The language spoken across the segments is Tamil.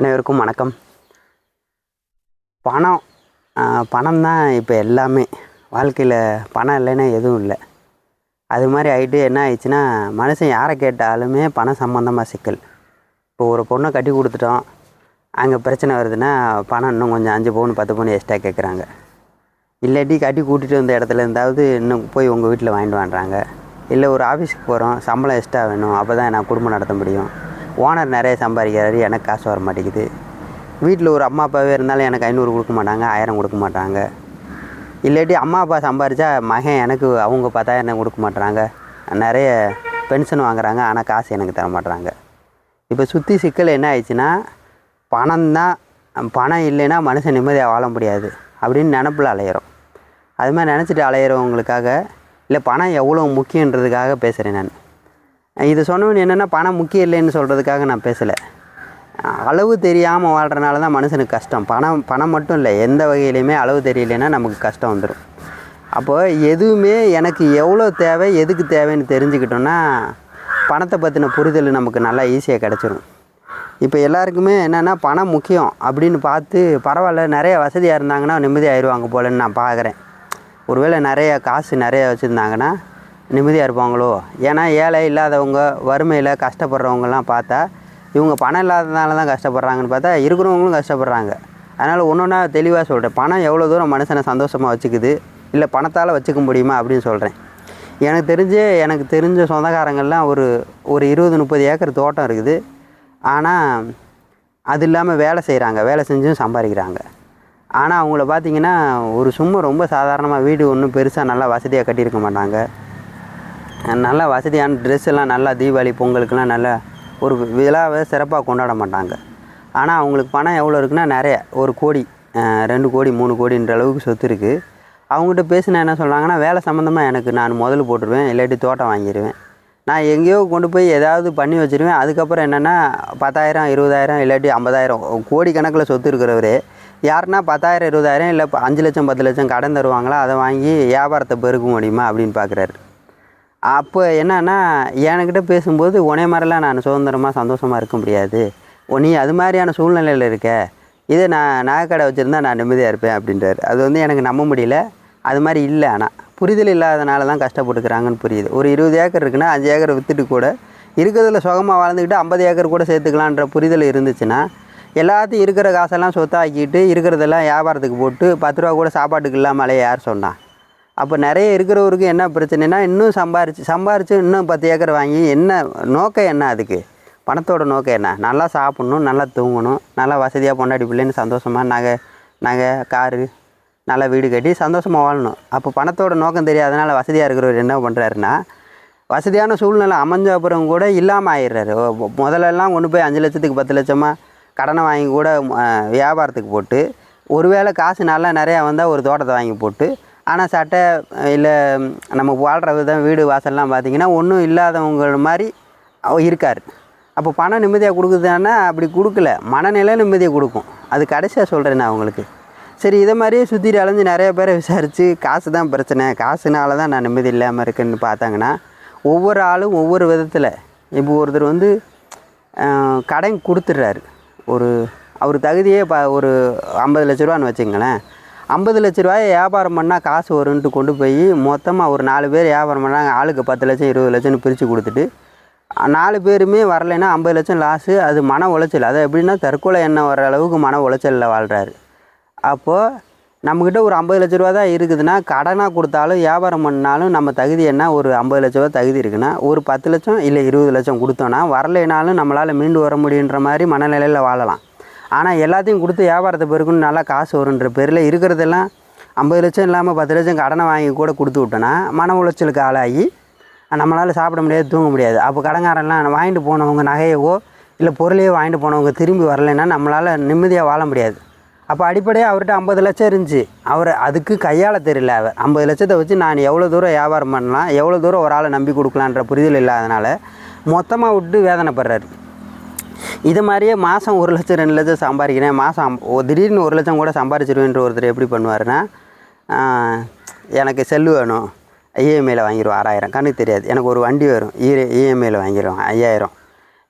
அனைவருக்கும் வணக்கம். பணம் பணம் தான் இப்போ எல்லாமே. வாழ்க்கையில் பணம் இல்லைன்னா எதுவும் இல்லை. அது மாதிரி ஆகிட்டு என்ன ஆயிடுச்சுன்னா மனுஷன் யாரை கேட்டாலுமே பணம் சம்மந்தமாக சிக்கல். இப்போ ஒரு பொண்ணை கட்டி கொடுத்துட்டோம். அங்கே பிரச்சனை வருதுன்னா பணம் இன்னும் கொஞ்சம் அஞ்சு பவுன் பத்து பவுன் எக்ஸ்ட்ரா கேட்குறாங்க இல்லாட்டி கட்டி கூட்டிகிட்டு வந்த இடத்துல இருந்தாவது இன்னும் போய் உங்கள் வீட்டில் வாங்கிட்டு வாங்குறாங்க. இல்லை ஒரு ஆஃபீஸுக்கு போகிறோம் சம்பளம் எக்ஸ்ட்ரா வேணும். அப்போ தான் நான் குடும்பம் நடத்த முடியும். ஓனர் நிறைய சம்பாதிக்கிறாரு எனக்கு காசு வர மாட்டேங்குது. வீட்டில் ஒரு அம்மா அப்பாவே இருந்தாலும் எனக்கு ஐநூறு கொடுக்க மாட்டாங்க ஆயிரம் கொடுக்க மாட்டாங்க. இல்லாட்டி அம்மா அப்பா சம்பாரித்தா மகன் எனக்கு அவங்க பத்தாயிரம் கொடுக்க மாட்டுறாங்க நிறைய பென்ஷன் வாங்குறாங்க ஆனால் காசு எனக்கு தர மாட்டுறாங்க இப்போ சுற்றி சிக்கல் என்ன ஆயிடுச்சுன்னா பணம் தான் பணம் இல்லைன்னா மனுஷன் நிம்மதியாக வாழ முடியாது அப்படின்னு நினப்பில் அலையிறோம். அது மாதிரி நினச்சிட்டு அலையிறவங்களுக்காக இல்லை பணம் எவ்வளோ முக்கியன்றதுக்காக பேசுகிறேன் நான். இது சொன்னவன் என்னென்னா பணம் முக்கியம் இல்லைன்னு சொல்கிறதுக்காக நான் பேசலை. அளவு தெரியாமல் வாழ்கிறனால தான் மனுஷனுக்கு கஷ்டம். பணம் பணம் மட்டும் இல்லை எந்த வகையிலையுமே அளவு தெரியலைன்னா நமக்கு கஷ்டம் வந்துடும் அப்போது எதுவுமே எனக்கு எவ்வளோ தேவை எதுக்கு தேவைன்னு தெரிஞ்சுக்கிட்டோன்னா பணத்தை பற்றின புரிதல் நமக்கு நல்லா ஈஸியாக கிடச்சிரும். இப்போ எல்லாருக்குமே என்னென்னா பணம் முக்கியம் அப்படின்னு பார்த்து பரவாயில்ல நிறைய வசதியாக இருந்தாங்கன்னா நிம்மதி ஆயிடுவாங்க போலன்னு நான் பார்க்குறேன். ஒருவேளை நிறைய காசு நிறைய வச்சுருந்தாங்கன்னா நிம்மதியாக இருப்பாங்களோ? ஏன்னா ஏழை இல்லாதவங்க வறுமையில் கஷ்டப்படுறவங்கலாம் பார்த்தா இவங்க பணம் இல்லாததுனால தான் கஷ்டப்படுறாங்கன்னு பார்த்தா இருக்கிறவங்களும் கஷ்டப்படுறாங்க. அதனால் ஒன்று ஒன்றா தெளிவாக சொல்கிறேன் பணம் எவ்வளோ தூரம் மனுஷனை சந்தோஷமாக வச்சுக்குது? இல்லை பணத்தால் வச்சுக்க முடியுமா அப்படின்னு சொல்கிறேன் எனக்கு தெரிஞ்சு எனக்கு தெரிஞ்ச சொந்தக்காரங்கள்லாம் ஒரு ஒரு இருபது முப்பது ஏக்கர் தோட்டம் இருக்குது. ஆனால் அது இல்லாமல் வேலை செய்கிறாங்க வேலை செஞ்சும் சம்பாதிக்கிறாங்க. ஆனால் அவங்கள பார்த்திங்கன்னா ஒரு சும்மா ரொம்ப சாதாரணமாக வீடு ஒன்றும் பெருசாக நல்லா வசதியாக கட்டியிருக்க மாட்டாங்க. நல்லா வசதியான ட்ரெஸ் எல்லாம் நல்லா தீபாவளி பொங்கலுக்குலாம் நல்லா ஒரு விழாவை சிறப்பாக கொண்டாட மாட்டாங்க. ஆனால் அவங்களுக்கு பணம் எவ்வளோ இருக்குன்னா நிறைய. ஒரு கோடி ரெண்டு கோடி மூணு கோடின்ற அளவுக்கு சொத்து இருக்குது அவங்ககிட்ட பேசினா என்ன சொல்கிறாங்கன்னா வேலை சம்மந்தமாக எனக்கு நான் முதல்ல போட்டுருவேன் இல்லாட்டி தோட்டம் வாங்கிடுவேன் நான் எங்கேயோ கொண்டு போய் ஏதாவது பண்ணி வச்சுருவேன். அதுக்கப்புறம் என்னென்னா பத்தாயிரம் இருபதாயிரம் இல்லாட்டி ஐம்பதாயிரம் கோடி கணக்கில் சொத்து இருக்கிறவர். யாருன்னா பத்தாயிரம் இருபதாயிரம் இல்லை அஞ்சு லட்சம் பத்து லட்சம் கடன் தருவாங்களா அதை வாங்கி வியாபாரத்தை பெருக்க முடியுமா? அப்படின்னு பார்க்குறாரு அப்போ என்னன்னா என்கிட்ட பேசும்போது உனே மாதிரிலாம் நான் சுதந்திரமாக சந்தோஷமாக இருக்க முடியாது. நீ அது மாதிரியான சூழ்நிலையில் இருக்க. இதே நான் நகைக்கடை வச்சுருந்தா நான் நிம்மதியாக இருப்பேன் அப்படின்றாரு. அது வந்து எனக்கு நம்ப முடியல. அது மாதிரி இல்லை ஆனால் புரிதல் இல்லாதனால தான் கஷ்டப்பட்டுக்கிறாங்கன்னு புரியுது. ஒரு இருபது ஏக்கர் இருக்குன்னா அஞ்சு ஏக்கர் விற்றுட்டு கூட இருக்கிறதுல சுகமாக வாழ்ந்துக்கிட்டு ஐம்பது ஏக்கர் கூட சேர்த்துக்கலான்ற புரிதல் இருந்துச்சுன்னா எல்லாத்தையும் இருக்கிற காசெல்லாம் சொத்தாக்கிட்டு இருக்கிறதெல்லாம் வியாபாரத்துக்கு போட்டு பத்து ரூபா கூட சாப்பாட்டுக்கு இல்லாமலே யார் சொன்னான் அப்போ நிறைய இருக்கிறவருக்கு என்ன பிரச்சனைனா இன்னும் சம்பாரிச்சு சம்பாரித்து இன்னும் பத்து ஏக்கர் வாங்கி என்ன நோக்கம் என்ன அதுக்கு? பணத்தோட நோக்கம் என்ன? நல்லா சாப்பிட்ணும் நல்லா தூங்கணும் நல்லா வசதியாக பொண்டாடி பிள்ளைன்னு சந்தோஷமாக நகை நகை காரு நல்லா வீடு கட்டி சந்தோஷமாக வாழணும். அப்போ பணத்தோட நோக்கம் தெரியாதனால வசதியாக இருக்கிறவர் என்ன பண்ணுறாருன்னா வசதியான சூழ்நிலை அமைஞ்ச அப்புறம் கூட இல்லாமல் ஆயிடுறாரு. முதலெல்லாம் முதல்லலாம் கொண்டு போய் அஞ்சு லட்சத்துக்கு பத்து லட்சமாக கடனை வாங்கி கூட வியாபாரத்துக்கு போட்டு ஒருவேளை காசு நல்லா நிறையா வந்தால் ஒரு தோட்டத்தை வாங்கி போட்டு ஆனால் சட்டை இல்லை நம்ம வாழ்கிற விதம் வீடு வாசல்லாம் பார்த்தீங்கன்னா ஒன்றும் இல்லாதவங்க மாதிரி இருக்கார். அப்போ பணம் நிம்மதியாக கொடுக்குதுன்னா அப்படி கொடுக்கல. மனநிலை நிம்மதியை கொடுக்கும். அது கடைசியாக சொல்கிறேன் நான் அவங்களுக்கு சரி இதை மாதிரியே சுற்றி அலைஞ்சு நிறைய பேரை விசாரித்து காசு தான் பிரச்சனை. காசுனால தான் நான் நிம்மதி இல்லாமல் இருக்கேன்னு பார்த்தாங்கன்னா ஒவ்வொரு ஆளும் ஒவ்வொரு விதத்தில். இப்போ ஒருத்தர் வந்து கடன் கொடுத்துட்றாரு. ஒரு அவர் தகுதியே ப ஒரு ஐம்பது லட்ச ரூபான்னு வச்சுங்களேன் ஐம்பது லட்ச ரூபாயை வியாபாரம் பண்ணால் காசு வரும்ன்ட்டு கொண்டு போய் மொத்தமாக ஒரு நாலு பேர் வியாபாரம் பண்ணாங்க. ஆளுக்கு பத்து லட்சம் இருபது லட்சம்னு பிரித்து கொடுத்துட்டு. நாலு பேருமே வரலைன்னா ஐம்பது லட்சம் லாஸு அது மன உளைச்சல். அது எப்படின்னா தற்கொலை எண்ணம் வர அளவுக்கு மன உளைச்சலில் வாழ்கிறாரு அப்போது நம்மக்கிட்ட ஒரு ஐம்பது லட்ச ரூபா தான் இருக்குதுன்னா கடனாக கொடுத்தாலும் வியாபாரம் பண்ணாலும் நம்ம தகுதி என்ன? ஒரு ஐம்பது லட்ச ரூபா தகுதி இருக்குன்னா ஒரு பத்து லட்சம் இல்லை இருபது லட்சம் கொடுத்தோன்னா வரலைனாலும் நம்மளால் மீண்டு வர முடியுன்ற மாதிரி மனநிலையில் வாழலாம். ஆனால் எல்லாத்தையும் கொடுத்து வியாபாரத்தை பெருக்குன்னு நல்லா காசு வருன்ற பேரில் இருக்கிறதெல்லாம் ஐம்பது லட்சம் இல்லாமல் பத்து லட்சம் கடனை வாங்கி கூட கொடுத்து விட்டோன்னா மன உளைச்சலுக்கு ஆளாகி நம்மளால் சாப்பிட முடியாது தூங்க முடியாது. அப்போ கடங்காரன்லாம் வாங்கிட்டு போனவங்க நகையவோ இல்லை பொருளையோ வாங்கிட்டு போனவங்க திரும்பி வரலைன்னா நம்மளால் நிம்மதியாக வாழ முடியாது. அப்போ அடிப்படையாக அவர்கிட்ட ஐம்பது லட்சம் இருந்துச்சு. அவர் அதுக்கு கையால் தெரியல அவர் ஐம்பது லட்சத்தை வச்சு நான் எவ்வளோ தூரம் வியாபாரம் பண்ணலாம் எவ்வளோ தூரம் ஒரு ஆளை நம்பி கொடுக்கலான்ற புரிதல் இல்லாதனால மொத்தமாக விட்டு வேதனைப்படுறாரு. இது மாதிரியே மாதம் ஒரு லட்சம் ரெண்டு லட்சம் சம்பாதிக்கிறேன். மாதம் திடீர்னு ஒரு லட்சம் கூட சம்பாதிச்சிருவேன்ற ஒருத்தர் எப்படி பண்ணுவாருன்னா எனக்கு செல்லு வேணும். இஎம்ஐயில் வாங்கிடுவோம் ஆறாயிரம். கண்ணுக்கு தெரியாது. எனக்கு ஒரு வண்டி வரும் இஎம்ஐயில் e-, வாங்கிடுவோம் ஐயாயிரம்.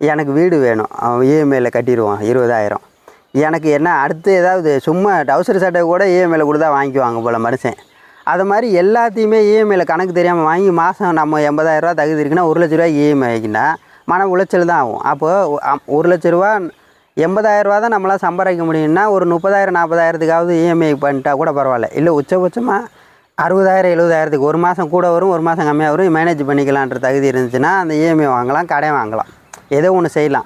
எனக்கு வீடு வேணும். இஎம்ஐயில் கட்டிடுவோம் இருபதாயிரம். எனக்கு என்ன அடுத்து ஏதாவது சும்மா டவுசர் சட்டை கூட இஎம்ஐயில் கொடுத்தா வாங்கிக்குவாங்க போல் மனுஷன். அது மாதிரி எல்லாத்தையுமே இஎம்ஐயில் கணக்கு தெரியாமல் வாங்கி மாதம் நம்ம எண்பதாயிரரூவா தகுதி இருக்குன்னா ஒரு லட்ச ரூபா இஎம்ஐ வைக்கினா மன உளைச்சல் தான் ஆகும். அப்போது அம்- ஒரு லட்ச ரூபா எண்பதாயிரரூவா தான் நம்மளால் சம்பாதிக்க முடியும்னா ஒரு முப்பதாயிரம் நாற்பதாயிரத்துக்காவது இஎம்ஐ பண்ணிட்டா கூட பரவாயில்ல. இல்லை உச்சபட்சமாக அறுபதாயிரம் எழுபதாயிரத்துக்கு ஒரு மாதம் கூட வரும் ஒரு மாதம் கம்மியாக வரும் மேனேஜ் பண்ணிக்கலான்ற தகுதி இருந்துச்சுன்னா அந்த இஎம்ஐ வாங்கலாம் கடை வாங்கலாம். ஏதோ ஒன்று செய்யலாம்.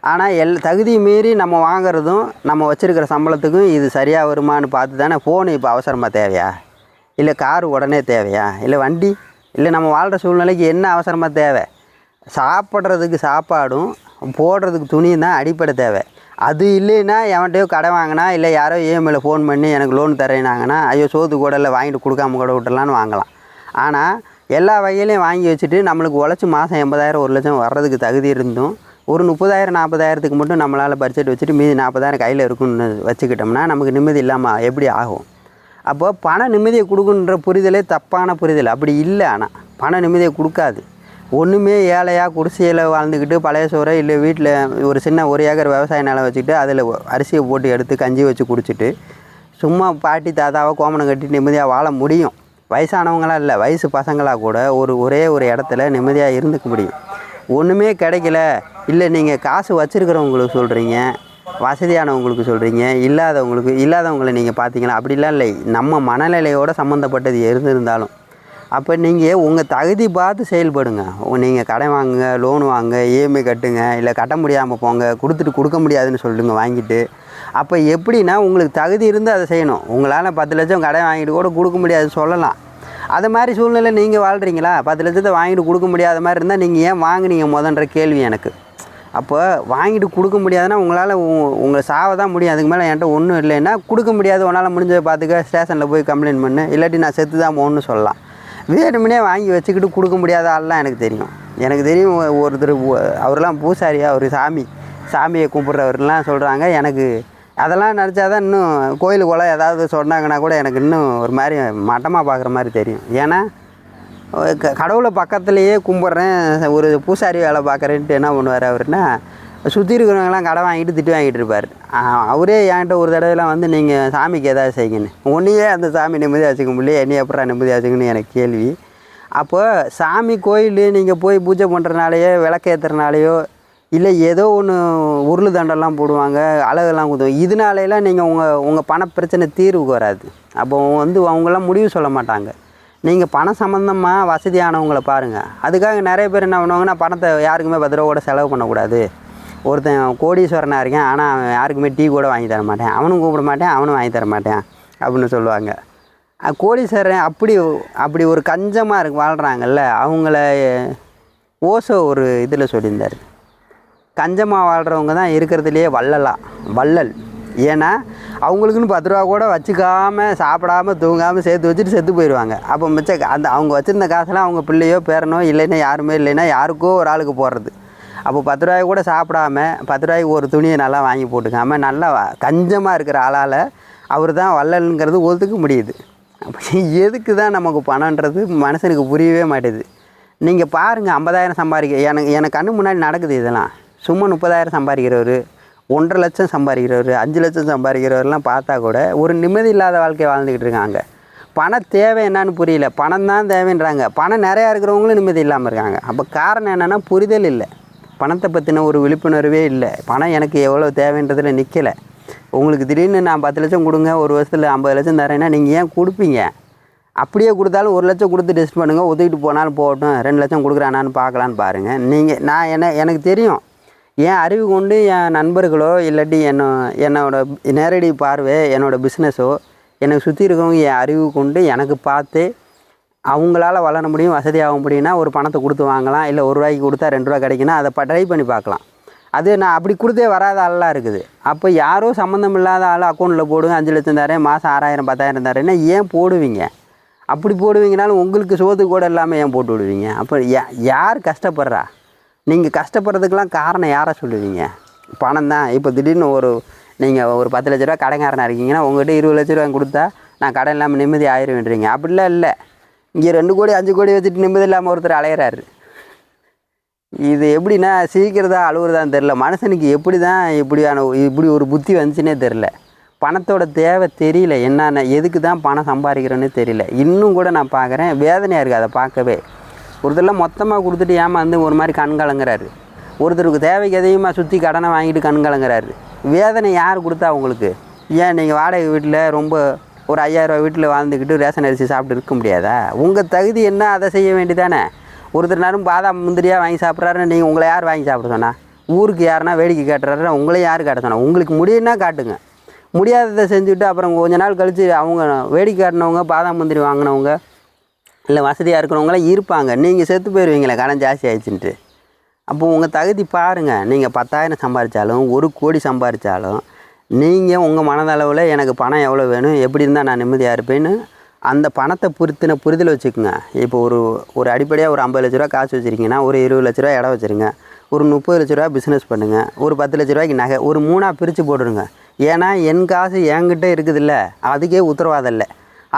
ஆனால் எல் தகுதி மீறி நம்ம வாங்குறதும் நம்ம வச்சுருக்கிற சம்பளத்துக்கும் இது சரியாக வருமான்னு பார்த்து தானே ஃபோனு இப்போ அவசரமாக தேவையா? இல்லை கார் உடனே தேவையா? இல்லை வண்டி? இல்லை நம்ம வாழ்கிற சூழ்நிலைக்கு என்ன அவசரமாக தேவை? சாப்பிட்றதுக்கு சாப்பாடும் போடுறதுக்கு துணியும் தான் அடிப்படை தேவை. அது இல்லைன்னா எவன்கிட்டயோ கடை வாங்கினா இல்லை யாரோ இஎம்ஐயில் ஃபோன் பண்ணி எனக்கு லோன் தரேனாங்கன்னா ஐயோ சோத்து கூட இல்லை வாங்கிட்டு கொடுக்காம கூட விட்டுறலான்னு வாங்கலாம். ஆனால் எல்லா வகையிலையும் வாங்கி வச்சுட்டு நம்மளுக்கு உழைச்சி மாதம் எண்பதாயிரம் ஒரு லட்சம் வர்றதுக்கு தகுதி இருந்தும் ஒரு முப்பதாயிரம் நாற்பதாயிரத்துக்கு மட்டும் நம்மளால் பட்ஜெட் வச்சுட்டு மீதி நாற்பதாயிரம் கையில் இருக்குன்னு வச்சுக்கிட்டோம்னா நமக்கு நிம்மதி இல்லாமல் எப்படி ஆகும்? அப்போது பண நிம்மதியை கொடுக்குன்ற புரிதலே தப்பான புரிதல். அப்படி இல்லை ஆனால் பண நிம்மதியை கொடுக்காது. ஒன்றுமே ஏழையாக குடிசையில் வாழ்ந்துக்கிட்டு பழைய சோறை இல்லை வீட்டில் ஒரு சின்ன ஒரு ஏக்கர் விவசாய நிலம் வச்சுக்கிட்டு அதில் அரிசியை போட்டு எடுத்து கஞ்சி வச்சு குடிச்சிட்டு சும்மா பாட்டி தாத்தாவை கோமணம் கட்டி நிம்மதியாக வாழ முடியும். வயசானவங்களாம் இல்லை வயசு பசங்களாக கூட ஒரு ஒரே ஒரு இடத்துல நிம்மதியாக இருந்துக்க முடியும். ஒன்றுமே கிடைக்கல. இல்லை நீங்கள் காசு வச்சுருக்கிறவங்களுக்கு சொல்கிறீங்க வசதியானவங்களுக்கு சொல்கிறீங்க இல்லாதவங்களுக்கு இல்லாதவங்களை நீங்கள் பார்த்தீங்களா அப்படிலாம் இல்லை. நம்ம மனநிலையோடு சம்மந்தப்பட்டது இருந்திருந்தாலும் அப்போ நீங்கள் உங்கள் தகுதி பார்த்து செயல்படுங்க. நீங்கள் கடன் வாங்குங்க லோன் வாங்க இஎம்ஐ கட்டுங்க இல்லை கட்ட முடியாமல் போங்க கொடுத்துட்டு கொடுக்க முடியாதுன்னு சொல்லுங்க வாங்கிட்டு. அப்போ எப்படின்னா உங்களுக்கு தகுதி இருந்து அதை செய்யணும். உங்களால் பத்து லட்சம் கடன் வாங்கிட்டு கூட கொடுக்க முடியாது சொல்லலாம். அது மாதிரி சூழ்நிலை நீங்கள் வாழ்கிறீங்களா பத்து லட்சத்தை வாங்கிட்டு கொடுக்க முடியாத மாதிரி இருந்தால் நீங்கள் ஏன் வாங்குனீங்க? முதன்ற கேள்வி எனக்கு. அப்போ வாங்கிட்டு கொடுக்க முடியாதுன்னா உங்களால் உங்களை சாவ தான் முடியும். அதுக்கு மேலே என்கிட்ட ஒன்றும் இல்லைன்னா கொடுக்க முடியாது. உன்னால் முடிஞ்சதை பார்த்துக்க ஸ்டேஷனில் போய் கம்ப்ளைண்ட் பண்ணு. இல்லாட்டி நான் செத்து தான் போகணும்னு சொல்லலாம். வேணுமுனே வாங்கி வச்சுக்கிட்டு கொடுக்க முடியாத ஆள்லாம் எனக்கு தெரியும். எனக்கு தெரியும் ஒருத்தர் அவரெல்லாம் பூசாரி அவர் சாமி சாமியை கும்பிட்றவர்லாம் சொல்கிறாங்க எனக்கு அதெல்லாம் நினச்சா தான் இன்னும் கோயிலுக்குள்ள ஏதாவது சொன்னாங்கன்னா கூட எனக்கு இன்னும் ஒரு மாதிரி மட்டமாக பார்க்குற மாதிரி தெரியும். ஏன்னா க- கடவுளை பக்கத்துலேயே கும்பிட்றேன் ஒரு பூசாரி வேலை பார்க்குறேன்ட்டு என்ன பண்ணுவார் அவர்னா சுற்றி இருக்கிறவங்களாம் கடை வாங்கிட்டு திட்டு வாங்கிட்டு இருப்பார். அவரே என்கிட்ட ஒரு தடவைலாம் வந்து நீங்கள் சாமிக்கு ஏதாவது செய்யுங்கன்னு. ஒன்றையே அந்த சாமி நிம்மதியாக வச்சுக்க முடியல. என்னைய அப்புறம் நிம்மதியாக வச்சுக்கணும்னு எனக்கு கேள்வி. அப்போ சாமி கோயில் நீங்கள் போய் பூஜை பண்ணுறனாலையோ விளக்கேற்றுறனாலையோ இல்லை ஏதோ ஒன்று உருள் தண்டெல்லாம் போடுவாங்க அழகெல்லாம் குத்துவாங்க இதனாலலாம் நீங்கள் உங்கள் உங்கள் பண பிரச்சனை தீர்வுக்கு வராது. அப்போ வந்து அவங்களாம் முடிவு சொல்ல மாட்டாங்க. நீங்கள் பணம் சம்மந்தமாக வசதியானவங்களை பாருங்கள் அதுக்காக நிறைய பேர் என்ன பண்ணுவாங்கன்னா பணத்தை யாருக்குமே பத்து ரூபா கூட செலவு பண்ணக்கூடாது. ஒருத்தன் கோடீஸ்வரனாக இருக்கேன் ஆனால் அவன் யாருக்குமே டீ கூட வாங்கி தர மாட்டேன். அவனும் கூப்பிட மாட்டேன் அவனும் வாங்கி தர மாட்டேன் அப்படின்னு சொல்லுவாங்க. கோடீஸ்வரன் அப்படி அப்படி ஒரு கஞ்சமாக இருக்கு வாழ்கிறாங்கல்ல அவங்கள ஓசோ ஒரு இதில் சொல்லியிருந்தார். கஞ்சமாக வாழ்கிறவங்க தான் இருக்கிறதுலையே வள்ளலாம் வள்ளல். ஏன்னா அவங்களுக்குன்னு பத்து ரூபா கூட வச்சுக்காமல் சாப்பிடாம தூங்காமல் சேர்த்து வச்சுட்டு செத்து போயிடுவாங்க அப்போ மிச்ச அந்த அவங்க வச்சுருந்த காசெல்லாம் அவங்க பிள்ளையோ பேரனோ இல்லைன்னா யாருமே இல்லைன்னா யாருக்கோ ஒரு ஆளுக்கு போடுறது. அப்போ பத்து ரூபாய் கூட சாப்பிடாம பத்து ரூபாய்க்கு ஒரு துணியை நல்லா வாங்கி போட்டுக்காமல் நல்லா கஞ்சமாக இருக்கிற ஆளால் அவர் தான் வள்ளல்ங்கிறது ஒதுக்க முடியுது. எதுக்கு தான் நமக்கு பணன்றது மனுஷனுக்கு புரியவே மாட்டேது. நீங்கள் பாருங்கள் ஐம்பதாயிரம் சம்பாதிக்க எனக்கு எனக்கு கண்ணு முன்னாடி நடக்குது இதெல்லாம். சும்மா முப்பதாயிரம் சம்பாதிக்கிறவர் ஒன்றரை லட்சம் சம்பாதிக்கிறவர் அஞ்சு லட்சம் சம்பாதிக்கிறவர்லாம் பார்த்தா கூட ஒரு நிம்மதி இல்லாத வாழ்க்கையை வாழ்ந்துக்கிட்டு இருக்காங்க. பண தேவை என்னன்னு புரியல. பணம் தான் தேவைன்றாங்க. பணம் நிறையா இருக்கிறவங்களும் நிம்மதி இல்லாமல் இருக்காங்க. அப்போ காரணம் என்னென்னா புரிதல் இல்லை. பணத்தை பற்றின ஒரு விழிப்புணர்வே இல்லை. பணம் எனக்கு எவ்வளோ தேவைன்றதில் நிற்கலை உங்களுக்கு திடீர்னு நான் பத்து லட்சம் கொடுங்க ஒரு வருஷத்தில் ஐம்பது லட்சம் தரேன்னா நீங்கள் ஏன் கொடுப்பீங்க? அப்படியே கொடுத்தாலும் ஒரு லட்சம் கொடுத்து டெஸ்ட் பண்ணுங்கள் ஒதுக்கிட்டு போனாலும் போகட்டும் ரெண்டு லட்சம் கொடுக்குறானான்னு பார்க்கலான்னு பாருங்கள் நீங்கள் நான் என்ன எனக்கு தெரியும். என் அறிவு கொண்டு என் நண்பர்களோ இல்லாட்டி என்ன என்னோட நேரடி பார்வை என்னோடய பிஸ்னஸோ எனக்கு சுற்றி இருக்கவங்க என் அறிவு கொண்டு எனக்கு பார்த்து அவங்களால வளர முடியும் வசதியாக முடியும்னா ஒரு பணத்தை கொடுத்து வாங்கலாம். இல்லை ஒரு ரூபாய்க்கு கொடுத்தா ரெண்டு ரூபா கிடைக்குன்னா அதை ட்ரை பண்ணி பார்க்கலாம். அது நான் அப்படி கொடுத்தே வராத ஆளெலாம் இருக்குது. அப்போ யாரோ சம்மந்தம் இல்லாத ஆள் அக்கௌண்ட்டில் போடுங்க அஞ்சு லட்சம் தரேன் மாதம் ஆறாயிரம் பத்தாயிரம் தரேன்னா ஏன் போடுவீங்க? அப்படி போடுவீங்கனாலும் உங்களுக்கு சோத்து கூட இல்லாமல் ஏன் போட்டு விடுவீங்க? அப்போ யார் கஷ்டப்படுறா? நீங்கள் கஷ்டப்படுறதுக்கெலாம் காரணம் யாரை சொல்லுவீங்க? பணம் தான். இப்போ திடீர்னு ஒரு நீங்கள் ஒரு பத்து லட்ச ரூபா கடைக்காரனாக இருக்கீங்கன்னா உங்கள்கிட்ட இருபது லட்ச ரூபா கொடுத்தா நான் கடன் இல்லாமல் நிம்மதி ஆயிருவேன்றீங்க. அப்படிலாம் இல்லை. இங்கே ரெண்டு கோடி அஞ்சு கோடி வச்சுட்டு நிம்மதி இல்லாமல் ஒருத்தர் அலையிறாரு. இது எப்படின்னா சிரிக்கிறதா அழுகுறதான்னு தெரில மனுஷனுக்கு எப்படி தான் இப்படியான இப்படி ஒரு புத்தி வந்துச்சுன்னே தெரில பணத்தோட தேவை தெரியல. என்னென்ன எதுக்கு தான் பணம் சம்பாதிக்கிறோன்னு தெரியல. இன்னும் கூட நான் பார்க்குறேன் வேதனையாக இருக்குது அதை பார்க்கவே. ஒருத்தர்லாம் மொத்தமாக கொடுத்துட்டு ஏமாந்து ஒரு மாதிரி கண் கலங்குறாரு. ஒருத்தருக்கு தேவைக்கு அதிகமாக சுற்றி கடனை வாங்கிட்டு கண் கலங்குறாரு. வேதனை யார் கொடுத்தா உங்களுக்கு? ஏன் நீங்கள் வாடகை வீட்டில் ரொம்ப ஒரு ஐயாயிரரூவா வீட்டில் வாழ்ந்துக்கிட்டு ரேஷன் அரிசி சாப்பிட்டு இருக்க முடியாதா? உங்கள் தகுதி என்ன? அதை செய்ய வேண்டியதானே? ஒருத்தர் நேரம் பாதாம் முந்திரியாக வாங்கி சாப்பிட்றாருன்னு நீங்கள் உங்களை யார் வாங்கி சாப்பிட சொன்னால் ஊருக்கு யாருன்னா வேடிக்கை காட்டுறாரு உங்களை யார் காட்ட சொன்னால் உங்களுக்கு முடியும்னா காட்டுங்க. முடியாததை செஞ்சுட்டு அப்புறம் கொஞ்ச நாள் கழித்து அவங்க வேடிக்கை காட்டினவங்க பாதாம் முந்திரி வாங்கினவங்க இல்லை வசதியாக இருக்கிறவங்களாம் இருப்பாங்க. நீங்கள் செத்து போயிடுவீங்களே கடன் ஜாஸ்தி ஆயிடுச்சுன்ட்டு. அப்போது உங்கள் தகுதி பாருங்கள் நீங்கள் பத்தாயிரம் சம்பாதிச்சாலும் ஒரு கோடி சம்பாதிச்சாலும் நீங்கள் உங்கள் மனதளவில் எனக்கு பணம் எவ்வளோ வேணும் எப்படி இருந்தால் நான் நிம்மதியாக இருப்பேன்னு அந்த பணத்தை புரித்தின புரிதல் வச்சுக்கோங்க. இப்போ ஒரு ஒரு அடிப்படையாக ஒரு ஐம்பது லட்ச ரூபா காசு வச்சுருக்கீங்கன்னா ஒரு இருபது லட்ச ரூபா இடம் வச்சுருங்க. ஒரு முப்பது லட்ச ரூபா பிஸ்னஸ் பண்ணுங்கள் ஒரு பத்து லட்ச ரூபாய்க்கு நகை ஒரு மூணாக பிரித்து போட்டுருங்க. ஏன்னா என் காசு என்கிட்ட இருக்குதுல்ல அதுக்கே உத்தரவாதம் இல்லை.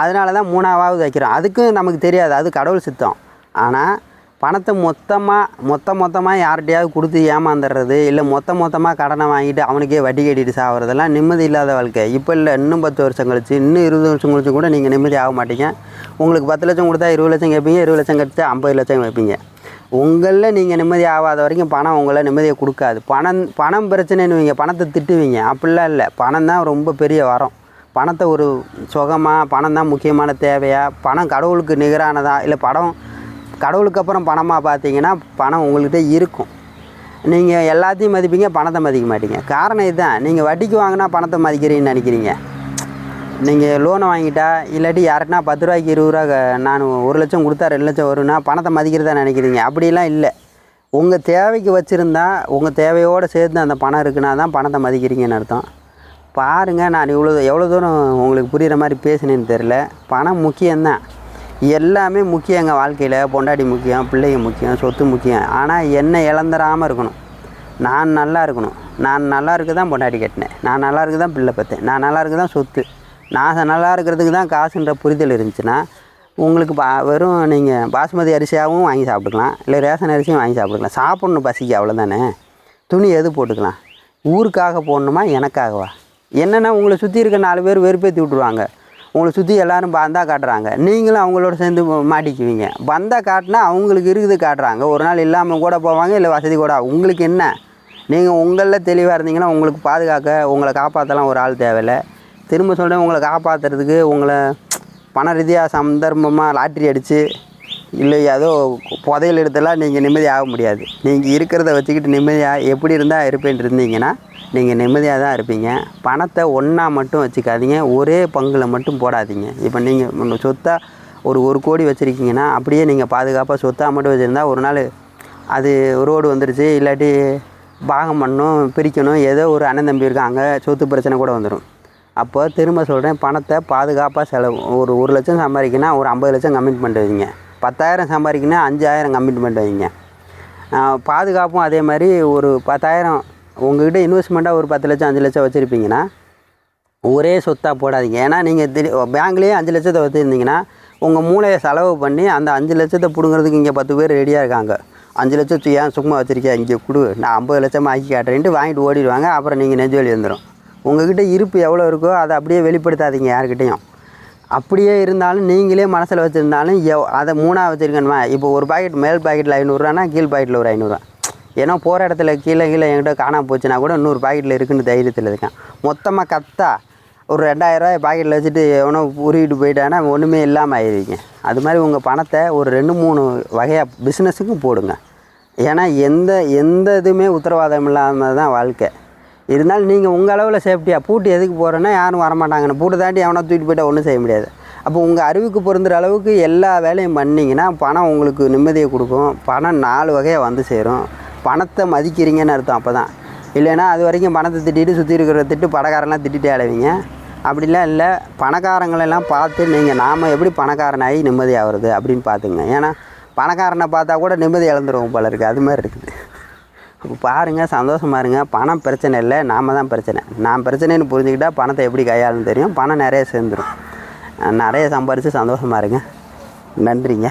அதனால தான் மூணாவது வைக்கிறோம். அதுக்கும் நமக்கு தெரியாது அது கடவுள் சித்தம். ஆனால் பணத்தை மொத்தமாக மொத்த மொத்தமாக யார்கிட்டையாவது கொடுத்து ஏமாந்துடுறது இல்லை மொத்த மொத்தமாக கடனை வாங்கிட்டு அவனுக்கே வட்டி கட்டிட்டு சாவறதெல்லாம் நிம்மதி இல்லாத வாழ்க்கை. இப்போ இல்லை இன்னும் பத்து வருஷம் கழிச்சு இன்னும் இருபது வருஷம் கழிச்சு கூட நீங்கள் நிம்மதி ஆக மாட்டீங்க. உங்களுக்கு பத்து லட்சம் கொடுத்தா இருபது லட்சம் கேட்பீங்க இருபது லட்சம் கழிச்சா ஐம்பது லட்சம் வைப்பீங்க உங்களில் நீங்கள் நிம்மதி ஆகாத வரைக்கும் பணம் உங்களை நிம்மதியை கொடுக்காது. பணம் பணம் பிரச்சனைன்னுவீங்க பணத்தை திட்டுவீங்க. அப்படிலாம் இல்லை. பணம் தான் ரொம்ப பெரிய வரம். பணத்தை ஒரு சுகமாக பணம் தான் முக்கியமான தேவையாக பணம் கடவுளுக்கு நிகரானதா? இல்லை படம் கடவுளுக்கு அப்புறம் பணமாக பார்த்தீங்கன்னா பணம் உங்கள்கிட்ட இருக்கும். நீங்கள் எல்லாத்தையும் மதிப்பீங்க பணத்தை மதிக்க மாட்டீங்க. காரணம் இதுதான். நீங்கள் வட்டிக்கு வாங்கினா பணத்தை மதிக்கிறீங்கன்னு நினைக்கிறீங்க. நீங்கள் லோனை வாங்கிட்டா இல்லாட்டி யாருன்னா பத்து ரூபாய்க்கு இருபது ரூபா நான் ஒரு லட்சம் கொடுத்தா ரெண்டு லட்சம் வரும்னா பணத்தை மதிக்கிறதா நினைக்கிறீங்க. அப்படிலாம் இல்லை. உங்கள் தேவைக்கு வச்சுருந்தா உங்கள் தேவையோடு சேர்த்து அந்த பணம் இருக்குன்னா தான் பணத்தை மதிக்கிறீங்கன்னு அர்த்தம். பாருங்கள் நான் இவ்வளோ எவ்வளோ தூரம் உங்களுக்கு புரிகிற மாதிரி பேசினேன்னு தெரில பணம் முக்கியம்தான். எல்லாமே முக்கியம் எங்கள் வாழ்க்கையில். பொண்டாட்டி முக்கியம் பிள்ளைங்க முக்கியம் சொத்து முக்கியம். ஆனால் என்னை இழந்துடாமல் இருக்கணும். நான் நல்லா இருக்கணும். நான் நல்லா இருக்க தான் பொண்டாட்டி கட்டினேன். நான் நல்லா இருக்க தான் பிள்ளை பார்த்தேன் நான் நல்லா இருக்க தான் சொத்து. நான் நல்லா இருக்கிறதுக்கு தான் காசுன்ற புரிதல் இருந்துச்சுன்னா உங்களுக்கு பா வெறும் நீங்கள் பாஸ்மதி அரிசியாகவும் வாங்கி சாப்பிட்டுக்கலாம். இல்லை ரேஷன் அரிசியும் வாங்கி சாப்பிட்டுக்கலாம். சாப்பிட்ணும் பசிக்கு அவ்வளோதானே துணி எது போட்டுக்கலாம்? ஊருக்காக போடணுமா? எனக்காகவா? என்னென்னா உங்களை சுற்றி இருக்க நாலு பேர் வெறுப்பேற்றி விட்ருவாங்க உங்களை சுற்றி எல்லோரும் பந்தா காட்டுறாங்க. நீங்களும் அவங்களோட சேர்ந்து மாட்டிக்குவீங்க. பந்தா காட்டினா அவங்களுக்கு இருக்குது காட்டுறாங்க. ஒரு நாள் இல்லாமல் கூட போவாங்க இல்லை வசதி கூட உங்களுக்கு என்ன? நீங்கள் உங்களில் தெளிவாக இருந்தீங்கன்னா உங்களுக்கு பாதுகாக்க உங்களை காப்பாற்றலாம் ஒரு ஆள் தேவையில்லை. திரும்ப சொல்கிறேன் உங்களை காப்பாற்றுறதுக்கு உங்களை பண ரீதியாக சந்தர்ப்பமாக லாட்ரி அடித்து இல்லை ஏதோ புதையல் எடுத்தெல்லாம் நீங்கள் நிம்மதி ஆக முடியாது. நீங்கள் இருக்கிறத வச்சுக்கிட்டு நிம்மதியாக எப்படி இருந்தால் இருப்பேன் இருந்தீங்கன்னா நீங்கள் நிம்மதியாக தான் இருப்பீங்க. பணத்தை ஒன்றா மட்டும் வச்சுக்காதீங்க. ஒரே பங்கில் மட்டும் போடாதீங்க. இப்போ நீங்கள் சொத்தாக ஒரு ஒரு கோடி வச்சுருக்கீங்கன்னா அப்படியே நீங்கள் பாதுகாப்பாக சொத்தாக மட்டும் வச்சுருந்தா ஒரு நாள் அது ரோடு வந்துடுச்சு இல்லாட்டி பாகம் பண்ணணும் பிரிக்கணும். ஏதோ ஒரு அண்ணன் தம்பி இருக்காங்க சொத்து பிரச்சனை கூட வந்துடும் அப்போ திரும்ப சொல்கிறேன் பணத்தை பாதுகாப்பாக செலவு ஒரு ஒரு லட்சம் சம்பாதிக்கினா ஒரு ஐம்பது லட்சம் கமிட்மெண்ட் வைங்க. பத்தாயிரம் சம்பாதிக்கினா அஞ்சாயிரம் கமிட்மெண்ட் வைங்க. பாதுகாப்பும் அதே மாதிரி ஒரு பத்தாயிரம் உங்ககிட்ட இன்வெஸ்ட்மெண்ட்டாக ஒரு பத்து லட்சம் அஞ்சு லட்சம் வச்சுருப்பீங்கன்னா ஒரே சொத்தாக போடாதீங்க. ஏன்னா நீங்கள் திடீர் பேங்க்லேயே அஞ்சு லட்சத்தை வச்சுருந்தீங்கன்னா உங்கள் மூளையை செலவு பண்ணி அந்த அஞ்சு லட்சத்தை பிடுங்கிறதுக்கு இங்கே பத்து பேர் ரெடியாக இருக்காங்க. அஞ்சு லட்சம் ஏன் சும்மா வச்சுருக்கியா? இங்கே கொடு. நான் ஐம்பது லட்சம் ஆக்கி காட்டுறேன்ட்டு வாங்கிட்டு ஓடிடுவாங்க. அப்புறம் நீங்கள் நெஞ்சு வலி வந்துடும் உங்கள்கிட்ட இருப்பு எவ்வளோ இருக்கோ அதை அப்படியே வெளிப்படுத்தாதீங்க யார்கிட்டையும். அப்படியே இருந்தாலும் நீங்களே மனசில் வச்சுருந்தாலும் எவ் அதை மூணாக வச்சுருக்கணுமா? இப்போ ஒரு பாக்கெட் மேல் பாக்கெட்டில் ஐநூறுரூவானா கீழ் பாக்கெட்டில் ஒரு ஐநூறுரூவா ஏன்னா போகிற இடத்துல கீழே கீழே என்கிட்ட காணாம போச்சுன்னா கூட இன்னொரு பாக்கெட்டில் இருக்குன்னு தைரியத்தில் இருக்கேன். மொத்தமாக கத்தா ஒரு ரெண்டாயிரரூவா பாக்கெட்டில் வச்சுட்டு எவனோ உருவிட்டு போயிட்டானா ஒன்றுமே இல்லாமல் ஆயிருக்கீங்க அது மாதிரி உங்கள் பணத்தை ஒரு ரெண்டு மூணு வகையாக பிஸ்னஸுக்கும் போடுங்க. ஏன்னா எந்த எந்த இதுவுமே உத்தரவாதம் இல்லாமல் தான் வாழ்க்கை. இருந்தாலும் நீங்கள் உங்கள் அளவில் சேஃப்டியாக பூட்டு எதுக்கு போகிறேன்னா யாரும் வரமாட்டாங்கன்னு. பூட்டு தாண்டி எவனோ தூக்கிட்டு போயிட்டால் ஒன்றும் செய்ய முடியாது. அப்போ உங்கள் அறிவுக்கு பொருந்துற அளவுக்கு எல்லா வேலையும் பண்ணிங்கன்னா பணம் உங்களுக்கு நிம்மதியை கொடுக்கும். பணம் நாலு வகையாக வந்து சேரும். பணத்தை மதிக்கிறீங்கன்னு அர்த்தம் அப்போ தான் இல்லைன்னா அது வரைக்கும் பணத்தை திட்டிட்டு சுற்றி இருக்கிற திட்டு பணக்காரன்லாம் திட்டிகிட்டே அலைவீங்க. அப்படிலாம் இல்லை பணக்காரங்களெல்லாம் பார்த்து நீங்கள் நாம் எப்படி பணக்காரனாகி நிம்மதியாகிறது அப்படின்னு பார்த்துங்க. ஏன்னா பணக்காரனை பார்த்தா கூட நிம்மதி இழந்துருவோம் போல இருக்குது அது மாதிரி இருக்குது. இப்போ பாருங்கள் சந்தோஷமா இருங்க. பணம் பிரச்சனை இல்லை நாம தான் பிரச்சனை. நான் பிரச்சனைன்னு புரிஞ்சுக்கிட்டால் பணத்தை எப்படி கையாளுன்னு தெரியும். பணம் நிறைய சேர்ந்துடும் நிறைய சம்பாரித்து சந்தோஷமா இருங்க. நன்றிங்க.